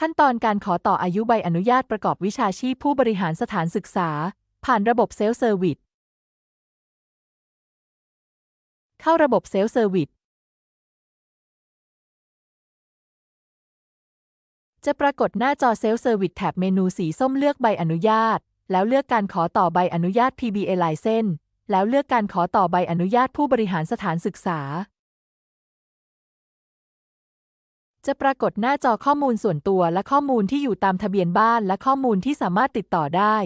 ขั้นตอนการขอต่ออายุใบอนุญาตประกอบวิชาชีพผู้บริหารสถานศึกษา ผ่านระบบเซลฟ์เซอร์วิสเข้าระบบเซลฟ์เซอร์วิสจะปรากฏหน้าจอเซลฟ์เซอร์วิสแถบเมนูสีส้มเลือกใบอนุญาต แล้วเลือกการขอต่อใบอนุญาต PBA License แล้วเลือกการขอต่อใบอนุญาตผู้บริหารสถานศึกษา จะปรากฏหน้าจอข้อมูลส่วนตัวและข้อมูลที่อยู่ตามทะเบียนบ้านและข้อมูลที่สามารถติดต่อได้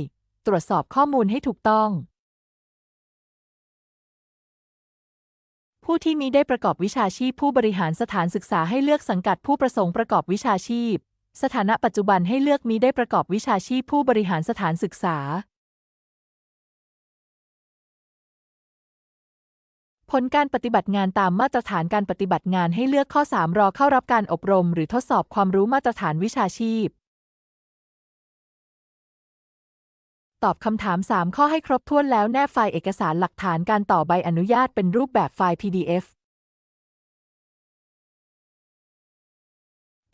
ตรวจสอบข้อมูลให้ถูกต้อง ผู้ที่มิได้ประกอบวิชาชีพผู้บริหารสถานศึกษาให้เลือกสังกัดผู้ประสงค์ประกอบวิชาชีพ สถานะปัจจุบันให้เลือกมิได้ประกอบวิชาชีพผู้บริหารสถานศึกษา ผลการปฏิบัติงานตามมาตรฐานการปฏิบัติงานให้เลือกข้อ 3 รอเข้ารับการอบรม หรือทดสอบความรู้มาตรฐานวิชาชีพ ตอบคำถาม 3 ข้อให้ครบถ้วนแล้วแนบไฟล์เอกสารหลักฐานการต่อใบอนุญาตเป็นรูปแบบไฟล์ PDF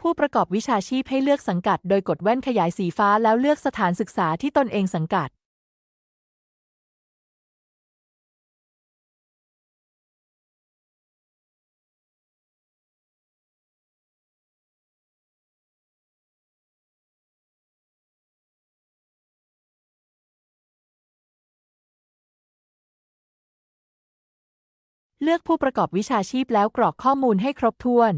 ผู้ประกอบวิชาชีพให้เลือกสังกัด โดยกดแว่นขยายสีฟ้าแล้วเลือกสถานศึกษาที่ตนเองสังกัด เลือกผู้ประกอบวิชาชีพแล้วกรอกข้อมูลให้ครบถ้วน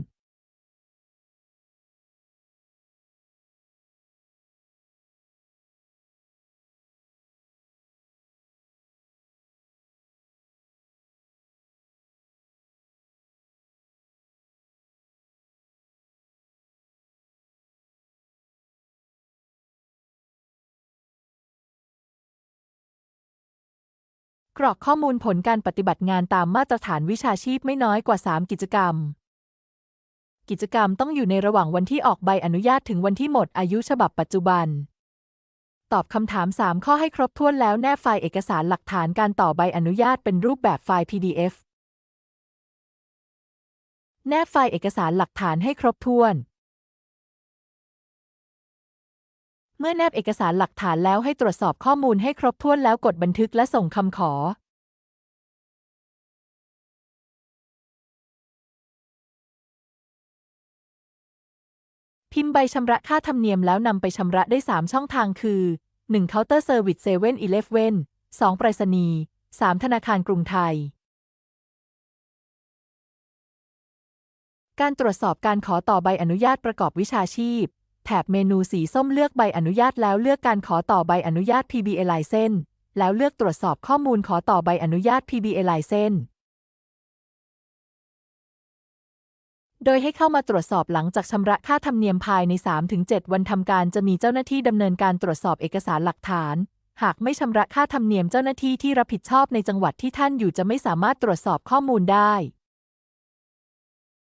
กรอกข้อมูลผลการปฏิบัติงานตามมาตรฐานวิชาชีพไม่น้อยกว่า 3 กิจกรรม กิจกรรมต้องอยู่ในระหว่างวันที่ออกใบอนุญาตถึงวันที่หมดอายุฉบับปัจจุบัน ตอบคำถาม 3 ข้อให้ครบถ้วนแล้วแนบไฟล์เอกสารหลักฐานการต่อใบอนุญาตเป็นรูปแบบไฟล์ PDF แนบไฟล์เอกสารหลักฐานให้ครบถ้วน เมื่อแนบเอกสารหลักฐานแล้วให้ตรวจสอบข้อมูลให้ครบถ้วนแล้วกดบันทึกและส่งคำขอพิมพ์ใบชำระค่าธรรมเนียมแล้วนำไปชำระได้ 3 ช่องทางคือ 1. เคาน์เตอร์เซอร์วิสเซเว่นอีเลฟเว่น 2. ไปรษณีย์ 3. ธนาคารกรุงไทย การตรวจสอบการขอต่อใบอนุญาตประกอบวิชาชีพ แถบเมนูสีส้มเลือกใบอนุญาตแล้วเลือกการขอต่อใบอนุญาต PBA License แล้วเลือกตรวจสอบข้อมูลขอต่อใบอนุญาต PBA License โดยให้เข้ามาตรวจสอบหลังจากชำระค่าธรรมเนียมภายใน 3-7 วันทำการจะมีเจ้าหน้าที่ดำเนินการตรวจสอบเอกสารหลักฐาน หากไม่ชำระค่าธรรมเนียมเจ้าหน้าที่ที่รับผิดชอบในจังหวัดที่ท่านอยู่จะไม่สามารถตรวจสอบข้อมูลได้